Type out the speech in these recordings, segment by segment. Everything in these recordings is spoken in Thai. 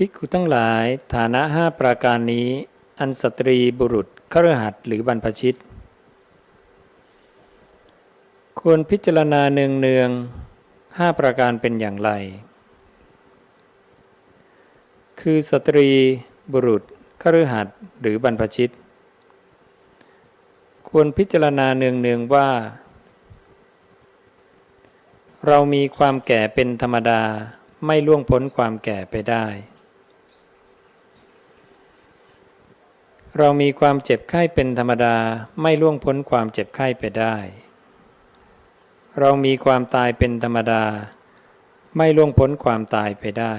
ภิกขุทั้งหลายฐานะห้าประการนี้ อันสตรีบุรุษคฤหัสหรือบรรพชิต ควรพิจารณาเนืองเนืองห้าประการเป็นอย่างไร คือสตรีบุรุษคฤหัสถ์หรือบรรพชิต ควรพิจารณาเนืองเนืองว่า เรามีความแก่เป็นธรรมดาไม่ล่วงพ้นความแก่ไปได้ เรามีความเจ็บไข้เป็นธรรมดาไม่ล่วงพ้นความเจ็บไข้ไปได้ เรามีความตายเป็นธรรมดา ไม่ล่วงพ้นความตายไปได้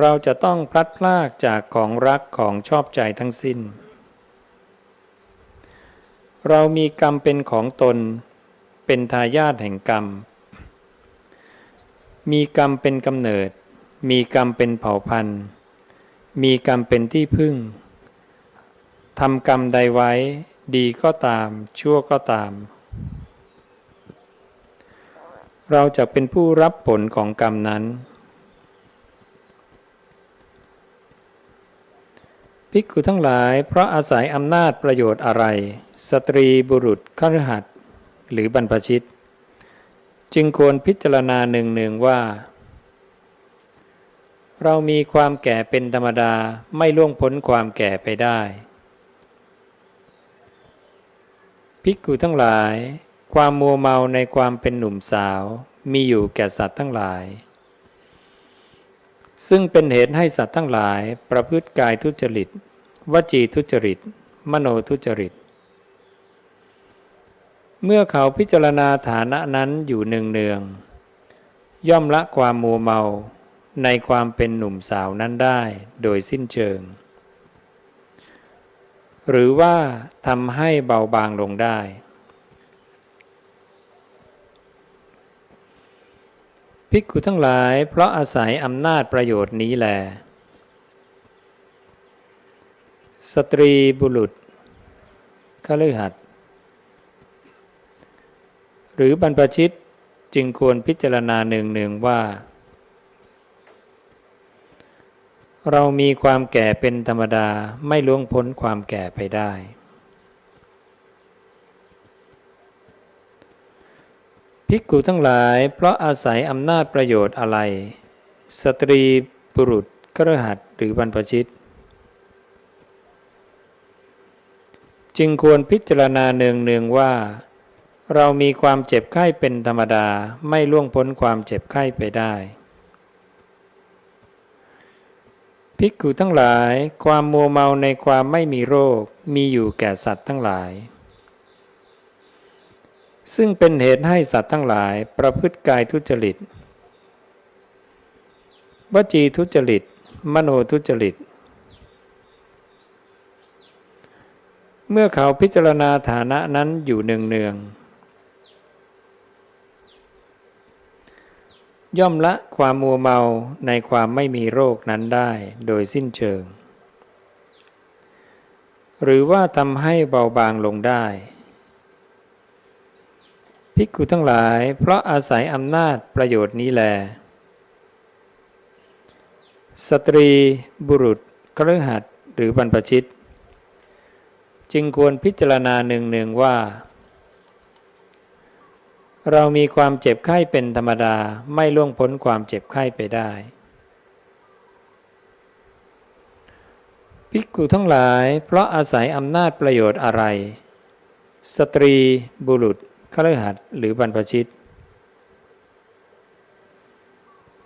เราจะต้องพลัดพรากจากของรักของชอบใจทั้งสิ้น เรามีกรรมเป็นของตน เป็นทายาทแห่งกรรม มีกรรมเป็นกำเนิด มีกรรมเป็นเผ่าพันธุ์ มีกรรมเป็นที่พึ่งทำกรรมใดไว้ ดีก็ตาม ชั่วก็ตาม เราจะเป็นผู้รับผลของกรรมนั้น ภิกขุทั้งหลายเพราะอาศัยอำนาจประโยชน์อะไร สตรีบุรุษคฤหัสหรือบรรพชิต จึงควรพิจารณาหนึ่งหนึ่งว่า เรามีความแก่เป็นธรรมดาไม่ล่วงพ้นความแก่ไปได้ ภิกขุทั้งหลาย ความมัวเมาในความเป็นหนุ่มสาว มีอยู่แก่สัตว์ทั้งหลาย ซึ่งเป็นเหตุให้สัตว์ทั้งหลาย ประพฤติกายทุจริต วจีทุจริต มโนทุจริต เมื่อเขาพิจารณาฐานะนั้นอยู่เนืองๆย่อมละความมัวเมา ในความเป็นหนุ่มสาวนั้นได้โดยสิ้นเชิง หรือว่าทำให้เบาบางลงได้ ภิกขุทั้งหลายเพราะอาศัยอำนาจประโยชน์นี้แลสตรีบุรุษคฤหัสถ์หรือบรรพชิตจึงควรพิจารณาเนืองๆว่า เรามีความแก่เป็นธรรมดาไม่ล่วงพ้นความแก่ไปได้ ภิกขุทั้งหลายเพราะอาศัยอำนาจประโยชน์อะไร สตรีบุรุษคฤหัสถ์หรือบรรพชิต จึงควรพิจารณาเนืองๆว่า เรามีความเจ็บไข้เป็นธรรมดาไม่ล่วงพ้นความเจ็บไข้ไปได้ ภิกขุทั้งหลาย ความมัวเมาในความไม่มีโรค มีอยู่แก่สัตว์ทั้งหลาย ซึ่งเป็นเหตุให้สัตว์ทั้งหลาย ประพฤติกายทุจริต วจีทุจริต มโนทุจริต เมื่อเขาพิจารณาฐานะนั้นอยู่เนืองๆ ย่อมละความมัวเมาในความไม่มีโรคนั้นได้โดยสิ้นเชิง หรือว่าทำให้เบาบางลงได้ภิกขุทั้งหลาย เพราะอาศัยอำนาจประโยชน์นี้แล สตรีบุรุษคฤหัสหรือบรรพชิต จึงควรพิจารณาเนืองๆว่า เรามีความเจ็บไข้เป็นธรรมดาไม่ล่วงพ้นความเจ็บไข้ไปได้ภิกขุทั้งหลายเพราะอาศัยอำนาจประโยชน์อะไร สตรีบุรุษคฤหัสถ์หรือบรรพชิต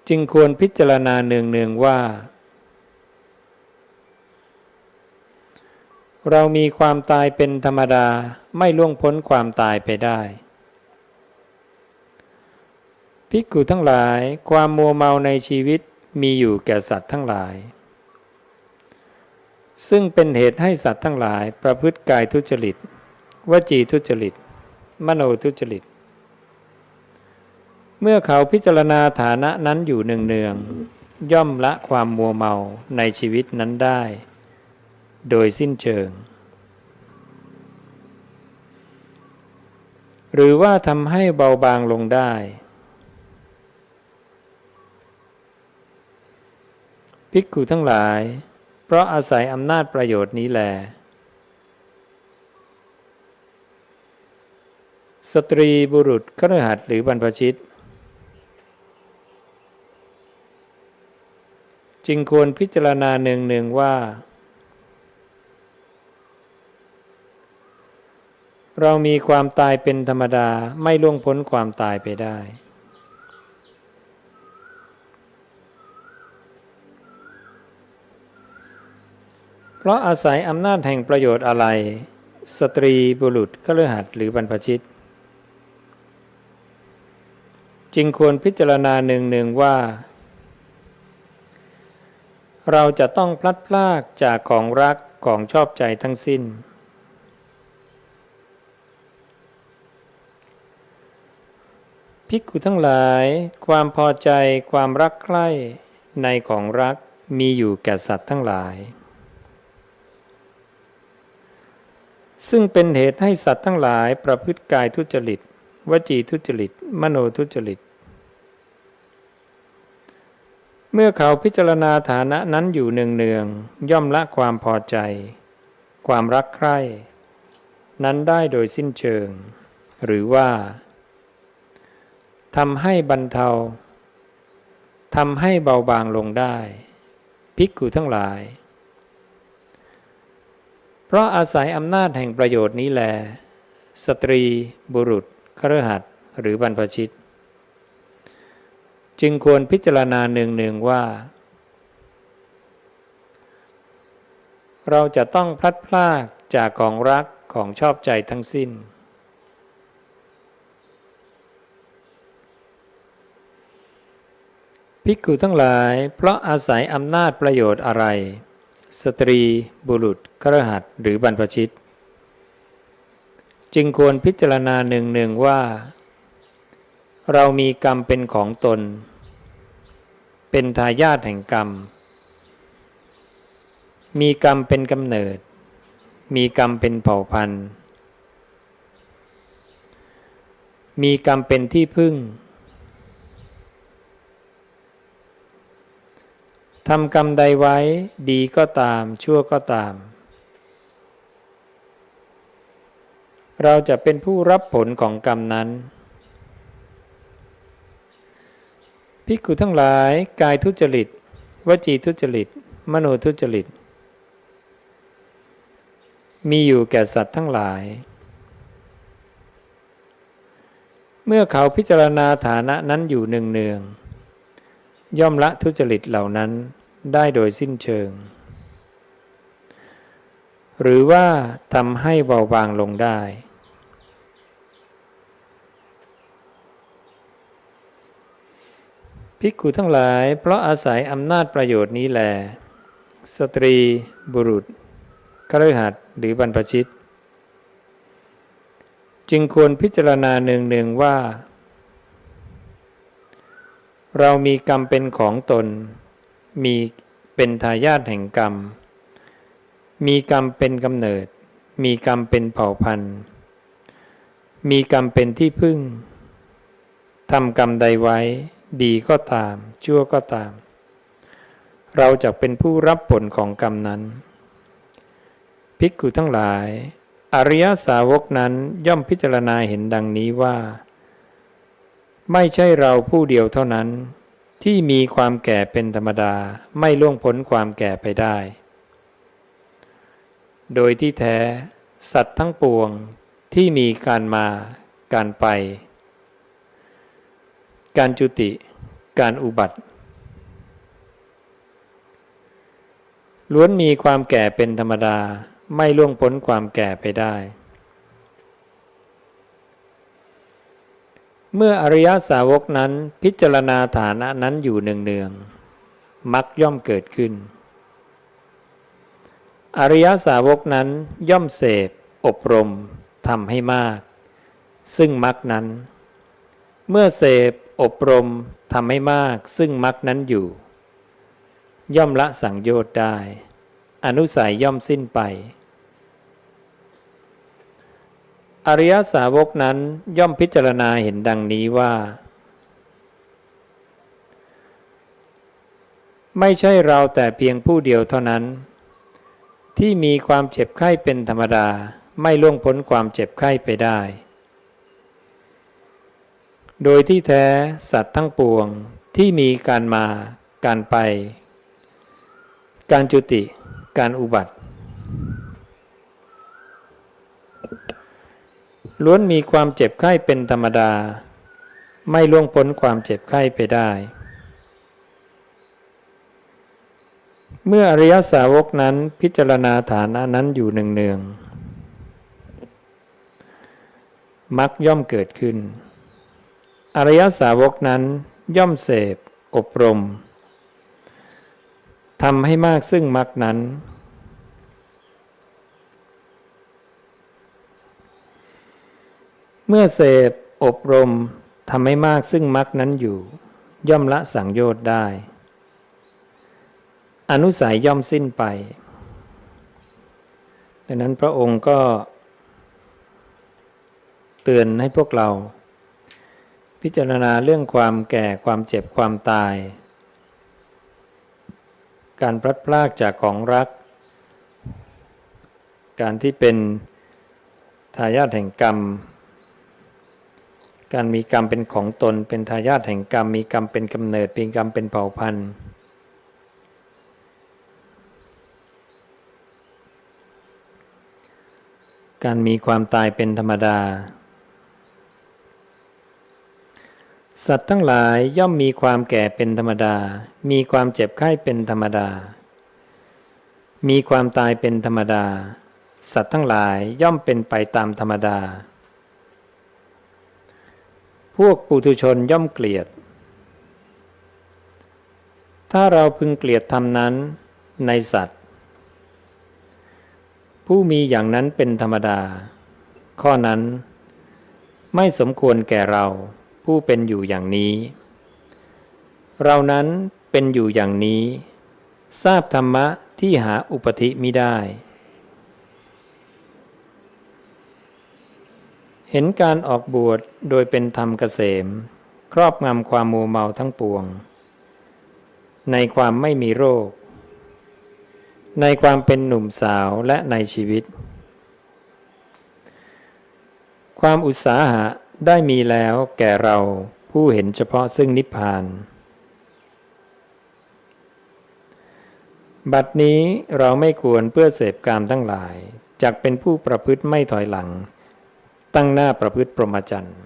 จึงควรพิจารณาเนืองๆว่า เรามีความตายเป็นธรรมดาไม่ล่วงพ้นความตายไปได้ ภิกขุทั้งหลายความมัวเมาในชีวิตมีอยู่แก่สัตว์ทั้งหลาย ซึ่งเป็นเหตุให้สัตว์ทั้งหลาย ประพฤติกายทุจริต วจีทุจริต มโนทุจริต เมื่อเขาพิจารณาฐานะนั้นอยู่เนืองๆย่อมละความมัวเมาในชีวิตนั้นได้ โดยสิ้นเชิง หรือว่าทำให้เบาบางลงได้ ภิกขุทั้งหลาย เพราะอาศัยอำนาจประโยชน์นี้แล สตรีบุรุษคฤหัสหรือบรรพชิต จึงควรพิจารณาเนืองๆว่า เรามีความตายเป็นธรรมดาไม่ล่วงพ้นความตายไปได้ เพราะอาศัยอำนาจแห่งประโยชน์อะไร สตรีบุรุษคฤหัสถ์หรือบรรพชิต จึงควรพิจารณาหนึ่งๆว่า เราจะต้องพลัดพรากจากของรักของชอบใจทั้งสิ้นภิกุทั้งหลายความพอใจความรักใคร่ในของรักมีอยู่แก่สัตว์ทั้งหลาย ซึ่งเป็นเหตุให้สัตว์ทั้งหลายประพฤติกายทุจริต วจีทุจริต มโนทุจริต เมื่อเขาพิจารณาฐานะนั้นอยู่เนืองๆย่อมละความพอใจ ความรักใคร่นั้นได้โดยสิ้นเชิง หรือว่าทำให้บรรเทาทำให้เบาบางลงได้ ภิกขุทั้งหลาย เพราะอาศัยอำนาจแห่งประโยชน์นี้แล สตรี บุรุษคฤหัสหรือบรรพชิต จึงควรพิจารณาเนืองๆว่า เราจะต้องพลัดพรากจากของรักของชอบใจทั้งสิ้น ภิกขุทั้งหลายเพราะอาศัยอำนาจประโยชน์อะไร สตรีบุรุษ ครหัสหรือบรรพชิต จึงควรพิจารณาหนึ่งๆว่า เรามีกรรมเป็นของตน เป็นทายาทแห่งกรรม มีกรรมเป็นกำเนิด มีกรรมเป็นเผ่าพันธุ์ มีกรรมเป็นที่พึ่งทำกรรมใดไว้ดีก็ตามชั่วก็ตาม เราจะเป็นผู้รับผลของกรรมนั้นภิกขุทั้งหลายกายทุจริต วจีทุจริต มโนทุจริต มีอยู่แก่สัตว์ทั้งหลาย เมื่อเขาพิจารณาฐานะนั้นอยู่เนืองๆย่อมละทุจริตเหล่านั้นได้โดยสิ้นเชิง หรือว่าทำให้เบาบางลงได้ ภิกขุทั้งหลาย เพราะอาศัยอำนาจประโยชน์นี้แล สตรี บุรุษคฤหัสถ์หรือบรรพชิต จึงควรพิจารณาเนืองๆว่า เรามีกรรมเป็นของตน มีเป็นทายาทแห่งกรรม มีกรรมเป็นกำเนิด มีกรรมเป็นเผ่าพันธุ์ มีกรรมเป็นที่พึ่งทำกรรมใดไว้ ดีก็ตาม ชั่วก็ตาม เราจะเป็นผู้รับผลของกรรมนั้นภิกขุทั้งหลาย อริยสาวกนั้นย่อมพิจารณาเห็นดังนี้ว่า ไม่ใช่เราผู้เดียวเท่านั้น ที่มีความแก่เป็นธรรมดาไม่ล่วงพ้นความแก่ไปได้ โดยที่แท้ สัตว์ทั้งปวงที่มีการมาการไป การจุติ การอุบัติ ล้วนมีความแก่เป็นธรรมดาไม่ล่วงพ้นความแก่ไปได้ เมื่ออริยสาวกนั้นพิจารณาฐานะนั้นอยู่เนืองๆมักย่อมเกิดขึ้น อริยสาวกนั้นย่อมเสพ อบรมทำให้มาก ซึ่งมักนั้น เมื่อเสพ อบรมทำให้มากซึ่งมักนั้นอยู่ ย่อมละสังโยชน์ได้ อนุสัยย่อมสิ้นไป อริยสาวกนั้นย่อมพิจารณาเห็นดังนี้ว่า ไม่ใช่เราแต่เพียงผู้เดียวเท่านั้น ที่มีความเจ็บไข้เป็นธรรมดาไม่ล่วงพ้นความเจ็บไข้ไปได้ โดยที่แท้สัตว์ทั้งปวงที่มีการมา การไป การจุติ การอุบัติ ล้วนมีความเจ็บไข้เป็นธรรมดา ไม่ล่วงพ้นความเจ็บไข้ไปได้ เมื่ออริยสาวกนั้นพิจารณาฐานะนั้นอยู่เนืองๆมักย่อมเกิดขึ้น อริยสาวกนั้นย่อมเสพ อบรมทำให้มากซึ่งมักนั้น เมื่อเสพ อบรมทำให้มากซึ่งมักนั้นอยู่ ย่อมละสังโยชน์ได้ อนุสัยย่อมสิ้นไปดังนั้นพระองค์ก็เตือนให้พวกเรา พิจารณาเรื่องความแก่ความเจ็บความตาย การพลัดพรากจากของรัก การที่เป็นทายาทแห่งกรรม การมีกรรมเป็นของตน เป็นทายาทแห่งกรรม มีกรรมเป็นกำเนิดมีกรรมเป็นเผ่าพันธุ์ การมีความตายเป็นธรรมดา สัตว์ทั้งหลายย่อมมีความแก่เป็นธรรมดา มีความเจ็บไข้เป็นธรรมดา มีความตายเป็นธรรมดา สัตว์ทั้งหลายย่อมเป็นไปตามธรรมดา พวกปุถุชนย่อมเกลียด ถ้าเราพึงเกลียดธรรมนั้นในสัตว์ ผู้มีอย่างนั้นเป็นธรรมดา ข้อนั้นไม่สมควรแก่เรา ผู้เป็นอยู่อย่างนี้ เรานั้นเป็นอยู่อย่างนี้ ทราบธรรมะที่หาอุปธิมิได้ เห็นการออกบวชโดยเป็นธรรมเกษม ครอบงำความมัวเมาทั้งปวง ในความไม่มีโรค ในความเป็นหนุ่มสาวและในชีวิต ความอุตสาหะ ได้มีแล้วแก่เราผู้เห็นเฉพาะซึ่งนิพพาน บัดนี้เราไม่ควรเพื่อเสพกามทั้งหลายจักเป็นผู้ประพฤติไม่ถอยหลัง ตั้งหน้าประพฤติปรมจรรย์